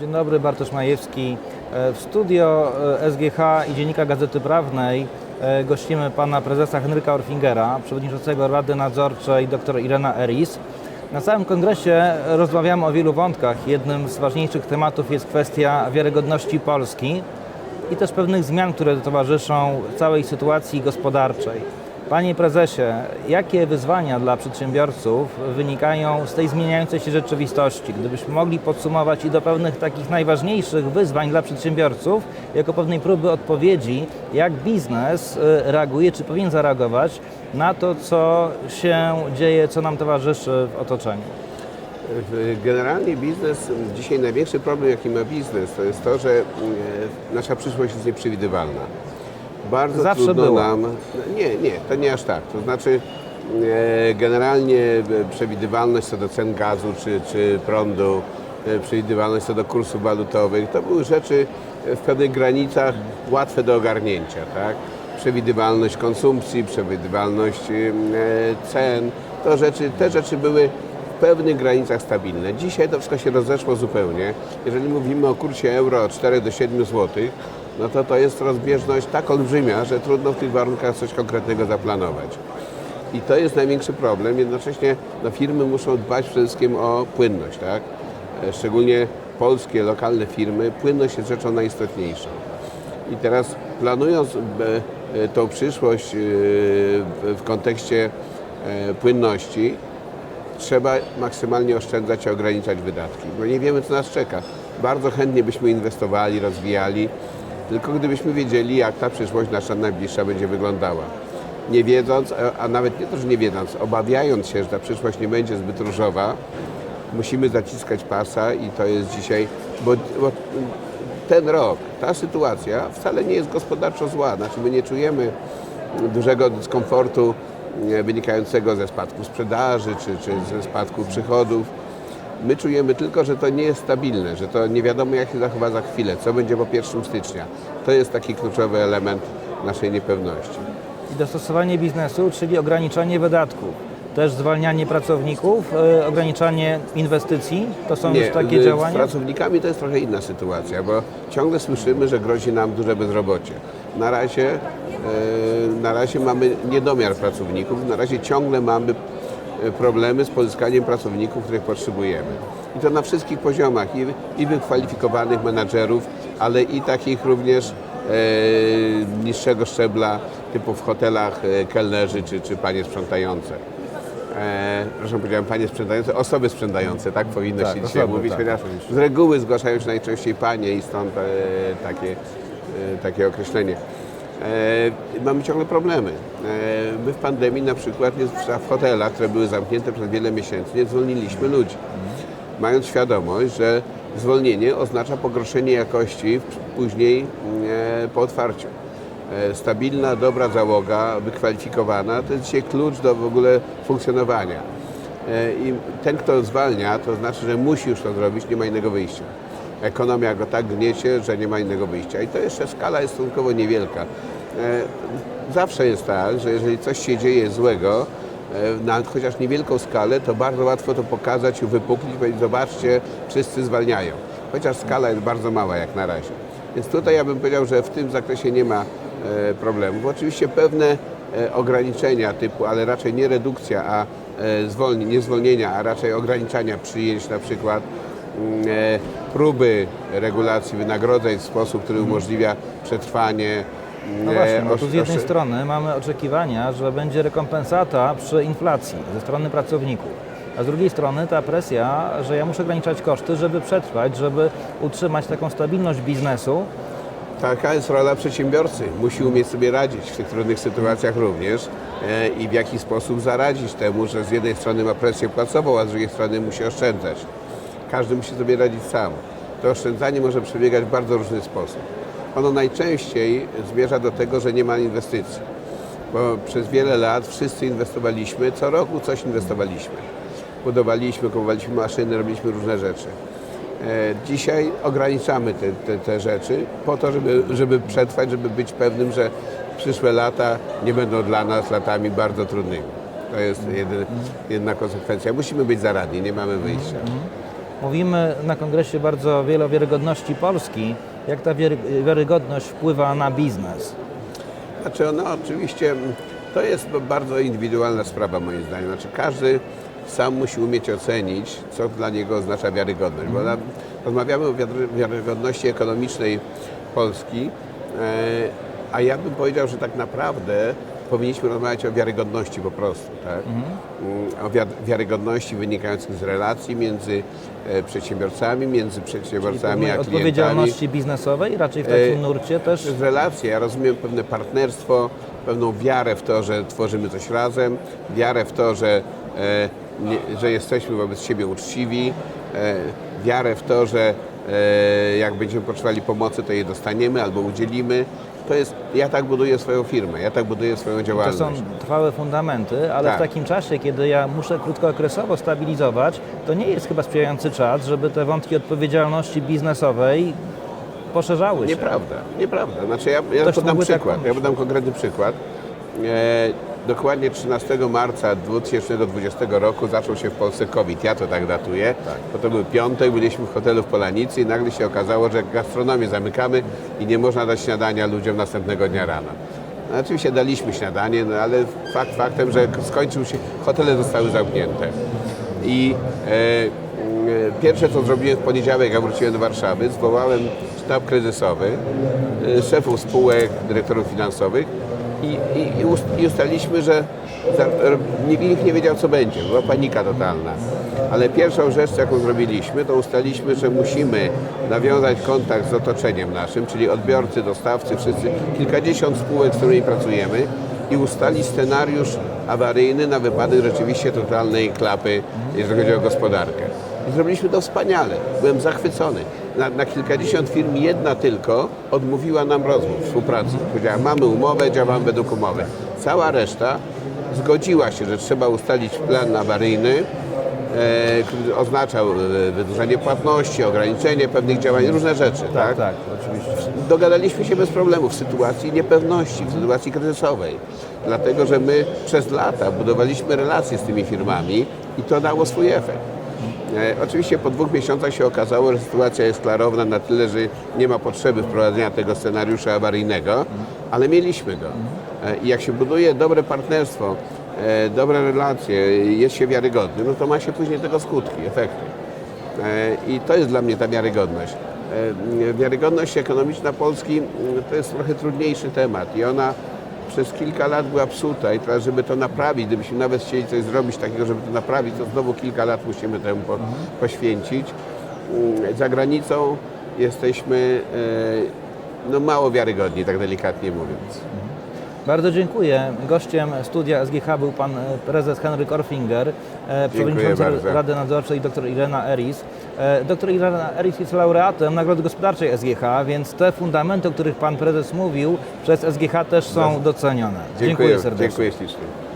Dzień dobry, Bartosz Majewski. E, W studio e, SGH i Dziennika Gazety Prawnej e, gościmy pana prezesa Henryka Orfingera, przewodniczącego Rady Nadzorczej dr Irena Eris. Na całym kongresie rozmawiamy o wielu wątkach. Jednym z ważniejszych tematów jest kwestia wiarygodności Polski i też pewnych zmian, które towarzyszą całej sytuacji gospodarczej. Panie prezesie, jakie wyzwania dla przedsiębiorców wynikają z tej zmieniającej się rzeczywistości? Gdybyśmy mogli podsumować i do pewnych takich najważniejszych wyzwań dla przedsiębiorców, jako pewnej próby odpowiedzi, jak biznes y, reaguje, czy powinien zareagować na to, co się dzieje, co nam towarzyszy w otoczeniu. Generalnie biznes, dzisiaj największy problem jaki ma biznes to jest to, że e, nasza przyszłość jest nieprzewidywalna. Bardzo Zawsze trudno była. nam. Nie, nie, to nie aż tak. To znaczy e, generalnie e, przewidywalność co do cen gazu czy, czy prądu, e, przewidywalność co do kursów walutowych, to były rzeczy w pewnych granicach łatwe do ogarnięcia, tak? Przewidywalność konsumpcji, przewidywalność e, cen, to rzeczy, te rzeczy były w pewnych granicach stabilne. Dzisiaj to wszystko się rozeszło zupełnie. Jeżeli mówimy o kursie euro od 4 do 7 zł, no to to jest rozbieżność tak olbrzymia, że trudno w tych warunkach coś konkretnego zaplanować. I to jest największy problem. Jednocześnie no, firmy muszą dbać przede wszystkim o płynność, tak? E, Szczególnie polskie, lokalne firmy, płynność jest rzeczą najistotniejszą. I teraz planując e, e, tą przyszłość w kontekście płynności, trzeba maksymalnie oszczędzać i ograniczać wydatki, bo nie wiemy, co nas czeka. Bardzo chętnie byśmy inwestowali, rozwijali, tylko gdybyśmy wiedzieli, jak ta przyszłość nasza najbliższa będzie wyglądała. Nie wiedząc, a- a nawet nie to, że nie wiedząc, obawiając się, że ta przyszłość nie będzie zbyt różowa, musimy zaciskać pasa i to jest dzisiaj, bo, bo ten rok, ta sytuacja wcale nie jest gospodarczo zła. Znaczy my nie czujemy dużego dyskomfortu e, wynikającego ze spadku sprzedaży czy, czy ze spadku przychodów. My czujemy tylko, że to nie jest stabilne, że to nie wiadomo jak się zachowa za chwilę, co będzie po 1 stycznia. To jest taki kluczowy element naszej niepewności. I dostosowanie biznesu, czyli ograniczanie wydatków. Też zwalnianie pracowników, y, ograniczanie inwestycji, to są już takie działania? Z pracownikami to jest trochę inna sytuacja, bo ciągle słyszymy, że grozi nam duże bezrobocie. Na razie, e, na razie mamy niedomiar pracowników, na razie ciągle mamy problemy z pozyskaniem pracowników, których potrzebujemy. I to na wszystkich poziomach, i, i wykwalifikowanych menadżerów, ale i takich również e, niższego szczebla, typu w hotelach e, kelnerzy czy, czy panie sprzątające. E, proszę powiedziałem, panie sprzątające, osoby sprzątające, tak powinno Tak, się dzisiaj osoby, mówić, tak, chociaż z reguły zgłaszają się najczęściej panie i stąd e, takie, e, takie określenie. E, mamy ciągle problemy. E, my w pandemii na przykład w hotelach, które były zamknięte przez wiele miesięcy, nie zwolniliśmy ludzi, mając świadomość, że zwolnienie oznacza pogorszenie jakości później e, po otwarciu stabilna, dobra załoga, wykwalifikowana, to jest dzisiaj klucz do w ogóle funkcjonowania. I ten, kto zwalnia, to znaczy, że musi już to zrobić, nie ma innego wyjścia. Ekonomia go tak gniecie, że nie ma innego wyjścia. I to jeszcze skala jest stosunkowo niewielka. E, Zawsze jest tak, że jeżeli coś się dzieje złego, e, na chociaż niewielką skalę, to bardzo łatwo to pokazać, uwypuklić, powiedzieć, zobaczcie, wszyscy zwalniają. Chociaż skala jest bardzo mała jak na razie. Więc tutaj ja bym powiedział, że w tym zakresie nie ma e, problemów. Oczywiście pewne ograniczenia typu, ale raczej nie redukcja, a zwolni, nie zwolnienia, a raczej ograniczania przyjęć na przykład mm, próby regulacji wynagrodzeń w sposób, który umożliwia przetrwanie. No właśnie, bo tu z jednej strony mamy oczekiwania, że będzie rekompensata przy inflacji ze strony pracowników, a z drugiej strony ta presja, że ja muszę ograniczać koszty, żeby przetrwać, żeby utrzymać taką stabilność biznesu. Taka jest rola przedsiębiorcy. Musi umieć sobie radzić w tych trudnych sytuacjach również e, i w jaki sposób zaradzić temu, że z jednej strony ma presję płacową, a z drugiej strony musi oszczędzać. Każdy musi sobie radzić sam. To oszczędzanie może przebiegać w bardzo różny sposób. Ono najczęściej zmierza do tego, że nie ma inwestycji. Bo przez wiele lat wszyscy inwestowaliśmy, co roku coś inwestowaliśmy. Budowaliśmy, kupowaliśmy maszyny, robiliśmy różne rzeczy. E, Dzisiaj ograniczamy te, te, te rzeczy po to, żeby, żeby przetrwać, żeby być pewnym, że przyszłe lata nie będą dla nas latami bardzo trudnymi. To jest jedyna, jedna konsekwencja. Musimy być zaradni, nie mamy wyjścia. Mówimy na kongresie bardzo wiele o wiarygodności Polski. Jak ta wiary, wiarygodność wpływa na biznes? Znaczy, no oczywiście mm, to jest bardzo indywidualna sprawa moim zdaniem. Znaczy, każdy sam musi umieć ocenić, co dla niego oznacza wiarygodność. Bo na, rozmawiamy o wiary, wiarygodności ekonomicznej Polski, e, a ja bym powiedział, że tak naprawdę powinniśmy rozmawiać o wiarygodności po prostu. Tak? Mm, O wiar- wiarygodności wynikających z relacji między e, przedsiębiorcami, między przedsiębiorcami a klientami. odpowiedzialności biznesowej, raczej w takim E, nurcie też. Przez relacje ja rozumiem pewne partnerstwo, pewną wiarę w to, że tworzymy coś razem, wiarę w to, że, e, że jesteśmy wobec siebie uczciwi, wiarę w to, że jak będziemy potrzebowali pomocy, to jej dostaniemy albo udzielimy. To jest, ja tak buduję swoją firmę, ja tak buduję swoją To działalność. są trwałe fundamenty, ale Tak. w takim czasie, kiedy ja muszę krótkookresowo stabilizować, to nie jest chyba sprzyjający czas, żeby te wątki odpowiedzialności biznesowej poszerzały się. Nieprawda, nieprawda. Znaczy ja, ja Ktoś podam tak przykład, ja pomyśleć. podam konkretny przykład. E, dokładnie 13 marca 2020 roku zaczął się w Polsce COVID, ja to tak datuję, bo to był piątek, byliśmy w hotelu w Polanicy i nagle się okazało, że gastronomię zamykamy i nie można dać śniadania ludziom następnego dnia rano. No, oczywiście daliśmy śniadanie, no, ale fakt faktem, że skończył się, hotele zostały zamknięte. I e, e, pierwsze co zrobiłem w poniedziałek, jak wróciłem do Warszawy, zwołałem sztab kryzysowy, e, szefów spółek, dyrektorów finansowych i, i, i, ust, i ustaliliśmy, że nikt nie wiedział co będzie, była panika totalna. Ale pierwszą rzecz, jaką zrobiliśmy, to ustaliliśmy, że musimy nawiązać kontakt z otoczeniem naszym, czyli odbiorcy, dostawcy, wszyscy, kilkadziesiąt spółek, z którymi pracujemy i ustalić scenariusz awaryjny na wypadek rzeczywiście totalnej klapy, jeżeli chodzi o gospodarkę. I zrobiliśmy to wspaniale. Byłem zachwycony. Na, na kilkadziesiąt firm jedna tylko odmówiła nam rozmów, współpracy. Powiedziała, mamy umowę, działamy według umowy. Cała reszta zgodziła się, że trzeba ustalić plan awaryjny, e, który oznaczał e, wydłużenie płatności, ograniczenie pewnych działań, różne rzeczy. Tak, tak, oczywiście. Dogadaliśmy się bez problemu w sytuacji niepewności, w sytuacji kryzysowej. Dlatego, że my przez lata budowaliśmy relacje z tymi firmami i to dało swój efekt. E, oczywiście po dwóch miesiącach się okazało, że sytuacja jest klarowna na tyle, że nie ma potrzeby wprowadzenia tego scenariusza awaryjnego, ale mieliśmy go. E, I jak się buduje dobre partnerstwo, e, dobre relacje, jest się wiarygodny, no to ma się później tego skutki, efekty. I to jest dla mnie ta wiarygodność. Wiarygodność ekonomiczna Polski mm, to jest trochę trudniejszy temat i ona przez kilka lat była psuta i teraz, żeby to naprawić, gdybyśmy nawet chcieli coś zrobić takiego, żeby to naprawić, to znowu kilka lat musimy temu po, poświęcić. Mm, Za granicą jesteśmy e, no, mało wiarygodni, tak delikatnie mówiąc. Bardzo dziękuję. Gościem studia SGH był pan e, prezes Henryk Orfinger, e, przewodniczący bardzo. Rady Nadzorczej dr Irena Eris. E, Dr Irena Eris jest laureatem Nagrody Gospodarczej SGH, więc te fundamenty, o których pan prezes mówił, przez SGH też są docenione. Dziękuję, serdecznie. dziękuję ślicznie.